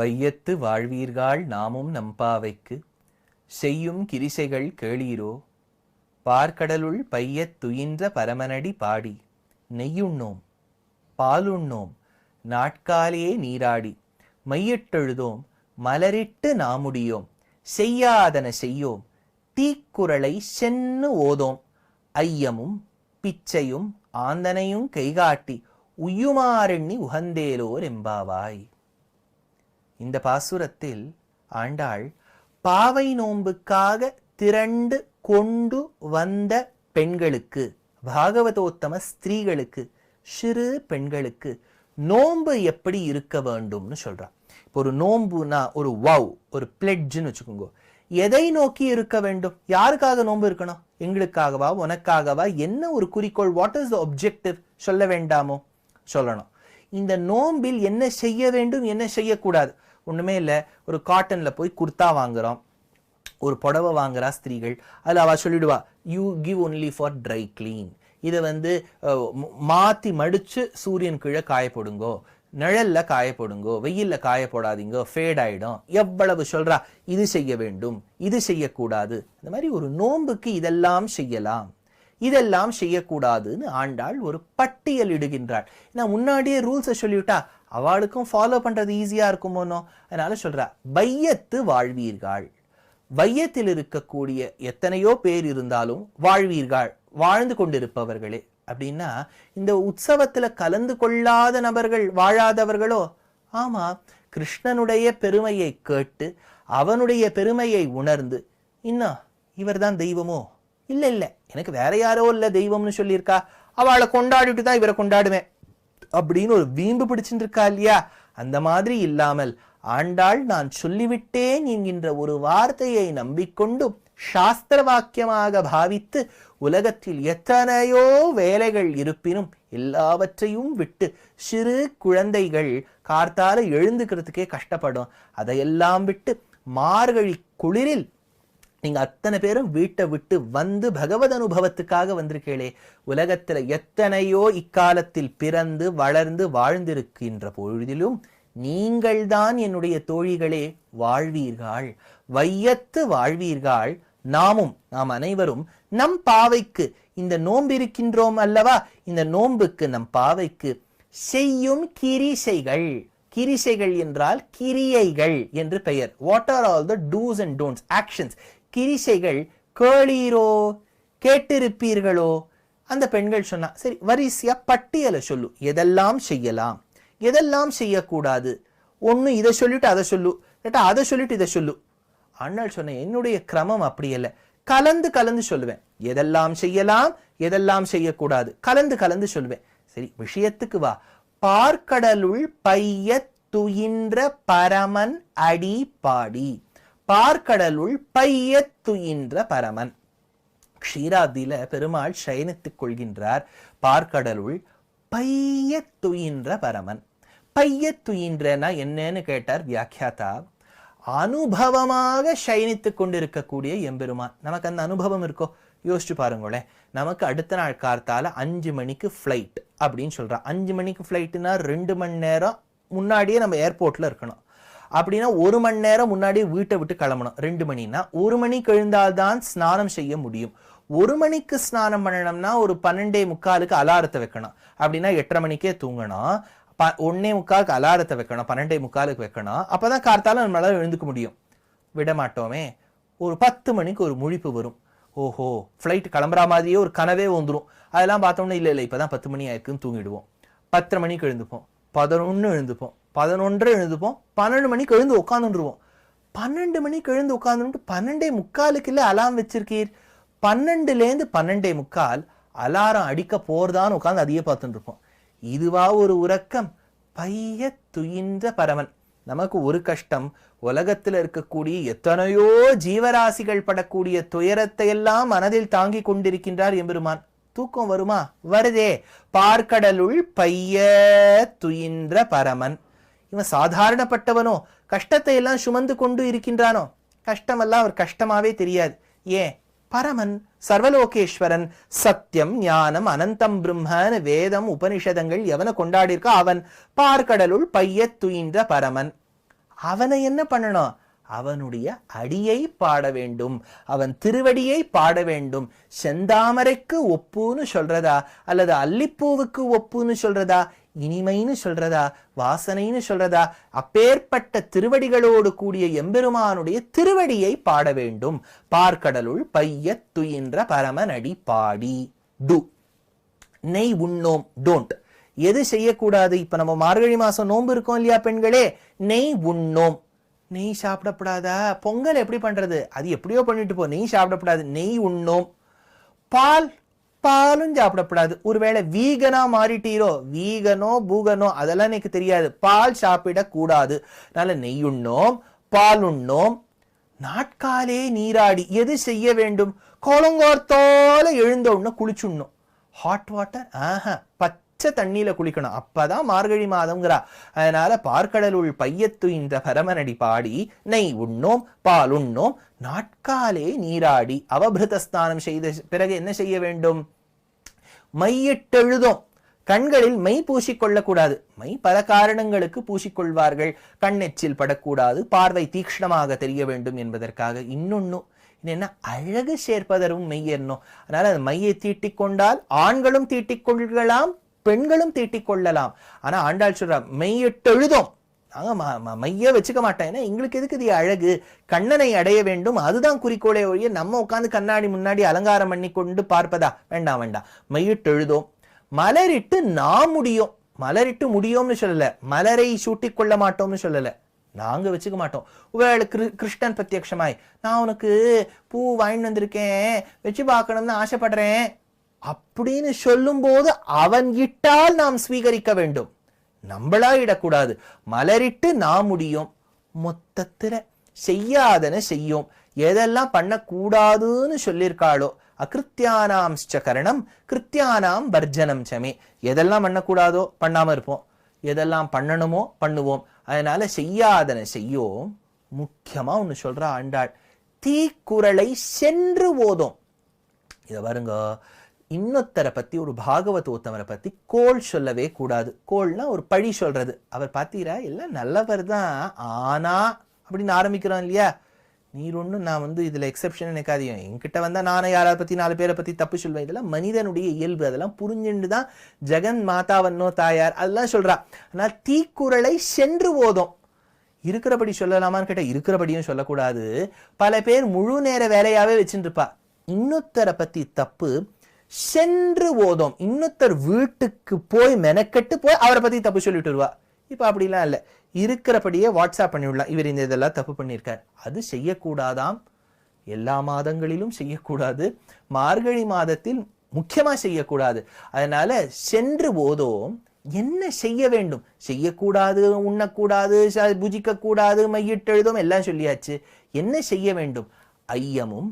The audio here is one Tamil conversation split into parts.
பையத்து வாழ்வீர்கள் நாமும் நம்பாவைக்கு செய்யும் கிரிசைகள் கேளீரோ? பார்க்கடலுள் பையத்துயின்ற பரமனடி பாடி. நெய்யுண்ணோம் பாலுண்ணோம் நாட்காலே நீராடி. மையிட்டெழுதோம் மலரிட்டு நாமுடியோம். செய்யாதன செய்யோம் தீக்குறளை சென்னு ஓதோம். ஐயமும் பிச்சையும் ஆந்தனையும் கைகாட்டி. உய்யுமாறெண்ணி உகந்தேலோர் எம்பாவாய். இந்த பாசுரத்தில் ஆண்டாள் பாவை நோன்புக்காக திரண்டு கொண்டு வந்த பெண்களுக்கு பாகவதோத்தம ஸ்திரீகளுக்கு சிறு பெண்களுக்கு நோன்பு எப்படி இருக்க வேண்டும்னு சொல்கிறான் இப்போ ஒரு நோன்புனா ஒரு வவ் ஒரு பிளெட்ஜுன்னு வச்சுக்கோங்க. எதை நோக்கி இருக்க வேண்டும்? யாருக்காக நோன்பு இருக்கணும்? எங்களுக்காகவா? உனக்காகவா? என்ன ஒரு குறிக்கோள்? வாட் இஸ் த ஒப்ஜெக்டிவ் சொல்ல வேண்டாமோ? சொல்லணும். இந்த நோம்பில் என்ன செய்ய வேண்டும்? என்ன செய்யக்கூடாது? ஒன்றுமே இல்லை. ஒரு காட்டனில் போய் குர்த்தா வாங்குறோம். ஒரு புடவை வாங்குறா ஸ்திரீகள். அதில் அவள் சொல்லிடுவா you give only for dry clean இதை வந்து மாற்றி மடித்து சூரியன் கீழே காயப்படுங்கோ. நிழலில் காயப்படுங்கோ. வெயிலில் போடுங்கோ காய போடாதீங்க ஃபேட் ஆகிடும் எவ்வளவு சொல்கிறா இது செய்ய வேண்டும். இது செய்யக்கூடாது. இந்த மாதிரி ஒரு நோன்புக்கு இதெல்லாம் செய்யலாம். இதெல்லாம் செய்யக்கூடாதுன்னு ஆண்டாள் ஒரு பட்டியல் இடுகின்றாள். நான் முன்னாடியே ரூல்ஸை சொல்லிவிட்டா அவளுக்கும் ஃபாலோ பண்ணுறது ஈஸியாக இருக்குமோனோ அதனால சொல்கிறா பையத்து வாழ்வீர்கள். வையத்தில் இருக்கக்கூடிய எத்தனையோ பேர் இருந்தாலும் வாழ்வீர்கள் வாழ்ந்து கொண்டிருப்பவர்களே. அப்படின்னா இந்த உற்சவத்தில் கலந்து கொள்ளாத நபர்கள் வாழாதவர்களோ? ஆமாம் கிருஷ்ணனுடைய பெருமையை கேட்டு அவனுடைய பெருமையை உணர்ந்து இன்னும் இவர்தான் தெய்வமோ? இல்லை இல்லை எனக்கு வேற யாரோ இல்லை தெய்வம்னு சொல்லியிருக்கா. அவளை கொண்டாடிட்டு தான் இவரை கொண்டாடுவேன். அப்படின்னு ஒரு வீம்பு பிடிச்சிட்டு இருக்கா இல்லையா? அந்த மாதிரி இல்லாமல் ஆண்டாள் நான் சொல்லிவிட்டேன் என்கின்ற ஒரு வார்த்தையை நம்பிக்கொண்டு சாஸ்திர வாக்கியமாக பாவித்து உலகத்தில் எத்தனையோ வேலைகள் இருப்பினும் எல்லாவற்றையும் விட்டு சிறு குழந்தைகள் கார்த்தால எழுந்துக்கிறதுக்கே கஷ்டப்படும். அதையெல்லாம் விட்டு மார்கழி குளிரில் நீங்க அத்தனை பேரும் வீட்டை விட்டு வந்து பகவத் அனுபவத்துக்காக வந்திருக்கீங்களே. உலகத்துல எத்தனையோ இக்காலத்தில் பிறந்து வளர்ந்து வாழ்ந்திருக்கின்ற பொழுதிலும் நீங்கள்தான் என்னுடைய தோழிகளே வாழ்வீர்கள். வையத்து வாழ்வீர்கள். நாமும் நாம் அனைவரும் நம் பாவைக்கு இந்த நோன்பு இருக்கின்றோம் அல்லவா? இந்த நோன்புக்கு நம் பாவைக்கு செய்யும் கிரிசைகள். கிரிசைகள் என்றால் கிரியைகள் என்று பெயர். What are all the dos and don'ts actions கிரிசைகள் கேளீரோ கேட்டிருப்பீர்களோ? அந்த பெண்கள் சொன்னா சரி வரிசையா பட்டியலை சொல்லு. எதெல்லாம் செய்யலாம்? எதெல்லாம் செய்யக்கூடாது? ஒன்று இதை சொல்லிட்டு அதை சொல்லு. இல்லாட்டா அதை சொல்லிட்டு இதை சொல்லு. அண்ணல் சொன்ன என்னுடைய கிரமம் அப்படி இல்லை கலந்து கலந்து சொல்லுவேன். எதெல்லாம் செய்யலாம்? எதெல்லாம் செய்யக்கூடாது? கலந்து கலந்து சொல்லுவேன். சரி விஷயத்துக்கு வா. பார்க்கடலுள் பைய துயின்ற பரமன் அடி பாடி பார்க்கடலுள் பையத்துயின்ற பரமன். க்ஷீராதியில பெருமாள் சயனித்துக் கொள்கின்றார். பார்க்கடலுள் பையத்துயின்ற பரமன். பையத்துயின்றனா என்னன்னு கேட்டார் வியாக்கியாதா. அனுபவமாக சயனித்துக் கொண்டிருக்கக்கூடிய எம்பெருமான். நமக்கு அந்த அனுபவம் இருக்கோ? யோசிச்சு பாருங்களேன். நமக்கு அடுத்த நாள் கார்த்தால அஞ்சு மணிக்கு ஃப்ளைட் அப்படின்னு சொல்கிறான் அஞ்சு மணிக்கு ஃப்ளைட்டுனா ரெண்டு மணி நேரம் முன்னாடியே நம்ம ஏர்போர்ட்ல இருக்கணும். அப்படின்னா ஒரு மணி நேரம் முன்னாடியே வீட்டை விட்டு கிளம்பணும். ரெண்டு மணினா ஒரு மணிக்கு எழுந்தால்தான் ஸ்நானம் செய்ய முடியும். ஒரு மணிக்கு ஸ்நானம் பண்ணணும்னா ஒரு பன்னெண்டே முக்காலுக்கு அலாரத்தை வைக்கணும். அப்படின்னா எட்டரை மணிக்கே தூங்கணும். ப ஒன்னே முக்காலுக்கு அலாரத்தை வைக்கணும். பன்னெண்டே முக்காலுக்கு வைக்கணும். அப்பதான் கார்த்தால நம்மளால எழுந்துக்க முடியும். விட மாட்டோமே. ஒரு பத்து மணிக்கு ஒரு முழிப்பு வரும். ஓஹோ ஃப்ளைட் கிளம்புற மாதிரியே ஒரு கனவே வந்துடும் அதெல்லாம் பார்த்தோம்னா இல்லை இல்லை இப்போ தான் பத்து மணி ஆயிருக்குன்னு தூங்கிடுவோம். பத்தரை மணிக்கு எழுந்துப்போம். பதினொன்று எழுந்துப்போம். பதினொன்று எழுந்துப்போம் பன்னெண்டு மணிக்கு எழுந்து உட்காந்துருவோம் பன்னெண்டு மணிக்கு எழுந்து உட்காந்துட்டு பன்னெண்டே முக்காலுக்கு இல்லை அலாம் வச்சிருக்கீர்? பன்னெண்டுலேருந்து பன்னெண்டே முக்கால் அலாரம் அடிக்க போறதான்னு உட்காந்து அதையே பார்த்துட்டுருப்போம் இதுவா ஒரு உறக்கம். பைய துயின்ற பரமன். நமக்கு ஒரு கஷ்டம். உலகத்தில் இருக்கக்கூடிய எத்தனையோ ஜீவராசிகள் படக்கூடிய துயரத்தை எல்லாம் மனதில் தாங்கிக் கொண்டிருக்கின்றார் எம்பெருமான். தூக்கம் வருமா? வருதே. பார்க்கடலுள் பைய துயின்ற பரமன். இவன் சாதாரணப்பட்டவனோ? கஷ்டத்தை எல்லாம் சுமந்து கொண்டு இருக்கின்றானோ? கஷ்டமெல்லாம் அவர் கஷ்டமாவே தெரியாது. ஏன்? பரமன் சர்வலோகேஸ்வரன் சத்தியம் ஞானம் அனந்தம் பிரம்மன் வேதம் உபனிஷதங்கள் எவனை கொண்டாடியிருக்கோ அவன். பார்க்கடலுள் பைய துயின்ற பரமன். அவனை என்ன பண்ணணும்? அவனுடைய அடியை பாட வேண்டும். அவன் திருவடியை பாட வேண்டும். செந்தாமரைக்கு ஒப்புன்னு சொல்றதா? அல்லது அல்லிப்பூவுக்கு ஒப்புன்னு சொல்றதா? இனிமைன்னு சொல்றதா? வாசனைன்னு சொல்றதா? அப்பேற்பட்ட திருவடிகளோடு கூடிய எம்பெருமானுடைய திருவடியை பாட வேண்டும். பார்க்கடலுள் பைய துயின்ற பரமநடி பாடி. டு நெய் உண்ணோம். டோன்ட். எது செய்யக்கூடாது? இப்ப நம்ம மார்கழி மாசம் நோன்பு இருக்கோம் இல்லையா பெண்களே? நெய் உண்ணோம். நெய் சாப்பிடப்படாதா? பொங்கல் எப்படி பண்றது? அது எப்படியோ பண்ணிட்டு போ. நெய் சாப்பிடக்கூடாது நெய் உண்ணோம். பால் பாலும் சாப்பிடக்கூடாது ஒருவேளை வீகனா மாறிட்டீரோ வீகனோ பூகனோ அதெல்லாம் எனக்கு தெரியாது. பால் சாப்பிடக்கூடாது. அதனால நெய்யுண்ணோம் பால் உண்ணோம். நாட்காலே நீராடி எது செய்ய வேண்டும்? கோலங்கோர்த்தோல எழுந்த உடனே குளிச்சுடணும். ஹாட் வாட்டர் ஆஹா பச்சை தண்ணியில குளிக்கணும். அப்பதான் மார்கழி மாதம்ங்கிறா. அதனால பார்க்கடலுள் பையத்து இந்த பரமனடி பாடி நெய் உண்ணோம் பால் உண்ணோம் நாட்காலே நீராடி அவபிருதஸ்தானம் செய்த பிறகு என்ன செய்ய வேண்டும்? மையிட்டெழுதும். கண்களில் மை பூசிக்கொள்ளக்கூடாது. மை பல காரணங்களுக்கு பூசிக்கொள்வார்கள். கண்ணெச்சில் படக்கூடாது. பார்வை தீக்ஷ்ணமாக தெரிய வேண்டும் என்பதற்காக இன்னொன்னு. என்ன? அழகு சேர்ப்பதரும் மெய் அதனால அந்த மையை தீட்டிக் கொண்டால் ஆண்களும் தீட்டிக்கொள்ளலாம் பெண்களும் தீட்டிக் கொள்ளலாம் ஆனா ஆண்டாள் சொல்றா மெய்யிட்டெழுதும். நாங்க ம- மைய வச்சுக்க மாட்டேன் ஏன்னா எங்களுக்கு எதுக்கு இது அழகு? கண்ணனை அடைய வேண்டும். அதுதான் குறிக்கோளே ஒழிய நம்ம உட்காந்து கண்ணாடி முன்னாடி அலங்காரம் பண்ணி கொண்டு பார்ப்பதா? வேண்டாம் வேண்டாம். மையிட்டு மலரிட்டு நான் முடியும். மலரிட்டு முடியும்னு சொல்லல. மலரை சூட்டிக் கொள்ள மாட்டோம்னு சொல்லல. நாங்க வச்சுக்க மாட்டோம். ஒருவேளை கிரு- கிருஷ்ணன் பிரத்யக்ஷமாய் நான் உனக்கு பூ வாங்கிட்டு வந்திருக்கேன். வச்சு பார்க்கணும்னு ஆசைப்படுறேன். அப்படின்னு சொல்லும்போது அவன் இட்டால் நாம் ஸ்வீகரிக்க வேண்டும். நம்மளா இடக்கூடாது மலரிட்டு நாம் முடியும். மொத்தத்துல செய்யாதன செய்யும். எதெல்லாம் பண்ணக்கூடாதுன்னு சொல்லியிருக்காளோ அகிருத்தியானாம் கரணம் கிருத்தியானாம் வர்ஜனம் சமே. எதெல்லாம் பண்ணக்கூடாதோ பண்ணாம இருப்போம். எதெல்லாம் பண்ணணுமோ பண்ணுவோம். அதனால செய்யாதன செய்யோம். முக்கியமா ஒண்ணு சொல்றா ஆண்டாள். தீக்குறளை சென்று ஓதும். இதை பாருங்க. இன்னொத்தரை பத்தி ஒரு பாகவதோத்தமரை பத்தி கோள் சொல்லவே கூடாது. கோல்னா ஒரு பழி சொல்றது. அவர் பார்த்தீரா எல்லாம் நல்லவர் தான் ஆனா அப்படின்னு ஆரம்பிக்கிறோம் இல்லையா? நீர் ஒன்றும் நான் வந்து இதில் எக்ஸெப்ஷன் நினைக்காதீங்க. என்கிட்ட வந்தால் நானே யாரை பற்றி நாலு பேரை பற்றி தப்பு சொல்வேன். இதெல்லாம் மனிதனுடைய இயல்பு. அதெல்லாம் புரிஞ்சுண்டு தான் ஜெகன் மாதாவன்னோ தாயார் அதெல்லாம் சொல்கிறா ஆனால் தீக்குறளை சென்று ஓதும். இருக்கிறபடி சொல்லலாமான்னு கேட்டால் இருக்கிறபடியும் சொல்லக்கூடாது. பல பேர் முழு நேர வேலையாகவே வச்சுட்டு இருப்பா இன்னொருத்தரை பற்றி தப்பு சென்று ஓதும். இன்னொருத்தர் வீட்டுக்கு போய் மெனக்கெட்டு போய் அவரை பற்றி தப்பு சொல்லிட்டு வருவா. இப்போ அப்படிலாம் இல்லை. இருக்கிறபடியே வாட்ஸ்அப் பண்ணிவிடலாம். இவர் இந்த இதெல்லாம் தப்பு பண்ணியிருக்கார். அது செய்யக்கூடாதாம். எல்லா மாதங்களிலும் செய்யக்கூடாது. மார்கழி மாதத்தில் முக்கியமாக செய்யக்கூடாது. அதனால சென்று ஓதோம். என்ன செய்ய வேண்டும்? செய்யக்கூடாது உண்ணக்கூடாது புஜிக்கக்கூடாது மையிட்டெழுதும் எல்லாம் சொல்லியாச்சு. என்ன செய்ய வேண்டும்? ஐயமும்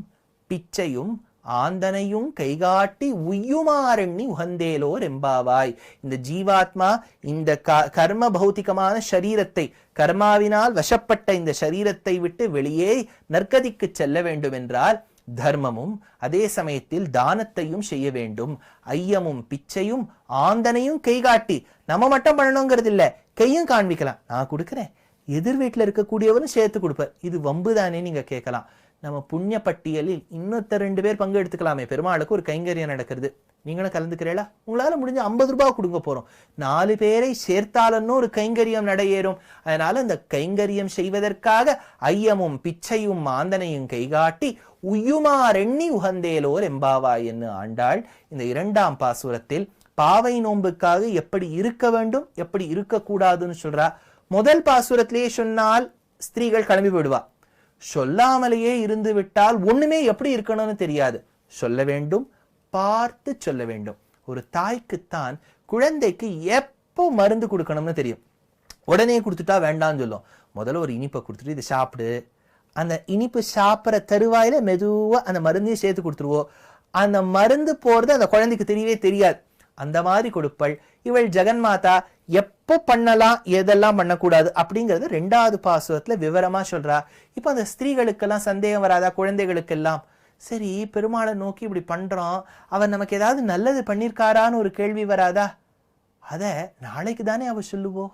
பிச்சையும் ஆந்தனையும் கைகாட்டி உய்யுமாறெண்ணி உகந்தேலோர் எம்பாவாய் இந்த ஜீவாத்மா இந்த க- கர்ம பௌத்திகமான சரீரத்தை கர்மாவினால் வசப்பட்ட இந்த சரீரத்தை விட்டு வெளியே நற்கதிக்கு செல்ல வேண்டும் என்றால் தர்மமும் அதே சமயத்தில் தானத்தையும் செய்ய வேண்டும். ஐயமும் பிச்சையும் ஆந்தனையும் கைகாட்டி. நம்ம மட்டும் பண்ணணுங்கிறது இல்ல கையும் காண்பிக்கலாம். நான் கொடுக்குறேன். எதிர் வீட்டுல இருக்கக்கூடியவரும் சேர்த்து கொடுப்பார். இது வம்பு தானே நீங்க கேட்கலாம். நம்ம புண்ணிய பட்டியலில் இன்னொத்த ரெண்டு பேர் பங்கு எடுத்துக்கலாமே. பெருமாளுக்கு ஒரு கைங்கரியம் நடக்கிறது. நீங்களும் கலந்துக்கிறீங்களா? உங்களால் முடிஞ்ச ஐம்பது ரூபாய் கொடுங்க போகிறோம் நாலு பேரை சேர்த்தாலன்னு ஒரு கைங்கரியம் நடையேறும். அதனால் இந்த கைங்கரியம் செய்வதற்காக ஐயமும் பிச்சையும் மாந்தனையும் கைகாட்டி உய்யுமாறெண்ணி உகந்தேலோர் எம்பாவாய் என்று ஆண்டாள். இந்த இரண்டாம் பாசுரத்தில் பாவை நோன்புக்காக எப்படி இருக்க வேண்டும் எப்படி இருக்கக்கூடாதுன்னு சொல்கிறா முதல் பாசுரத்திலேயே சொன்னால் ஸ்திரீகள் கிளம்பி போயிடுவா. சொல்லாமலேயே இருந்து விட்டால் ஒண்ணுமே எப்படி இருக்கணும்னு தெரியாது. சொல்ல வேண்டும் பார்த்து சொல்ல வேண்டும். ஒரு தாய்க்குத்தான் குழந்தைக்கு எப்போ மருந்து கொடுக்கணும்னு தெரியும். உடனே கொடுத்துட்டா வேண்டாம்னு சொல்லும். முதல்ல ஒரு இனிப்பை கொடுத்துட்டு இதை சாப்பிடு. அந்த இனிப்பு சாப்பிட்ற தருவாயில மெதுவாக அந்த மருந்தையும் சேர்த்து கொடுத்துருவோம் அந்த மருந்து போகிறது அந்த குழந்தைக்கு தெரியவே தெரியாது. அந்த மாதிரி கொடுப்பள். இவள் ஜெகன்மாதா எப்போ பண்ணலாம் எதெல்லாம் பண்ணக்கூடாது அப்படிங்கிறது ரெண்டாவது பாசுரத்தில் விவரமாக சொல்கிறா இப்போ அந்த ஸ்திரீகளுக்கெல்லாம் சந்தேகம் வராதா குழந்தைகளுக்கெல்லாம்? சரி பெருமாளை நோக்கி இப்படி பண்ணுறோம் அவர் நமக்கு ஏதாவது நல்லது பண்ணியிருக்காரான்னு ஒரு கேள்வி வராதா? அதை நாளைக்கு தானே அவள் சொல்லுவோம்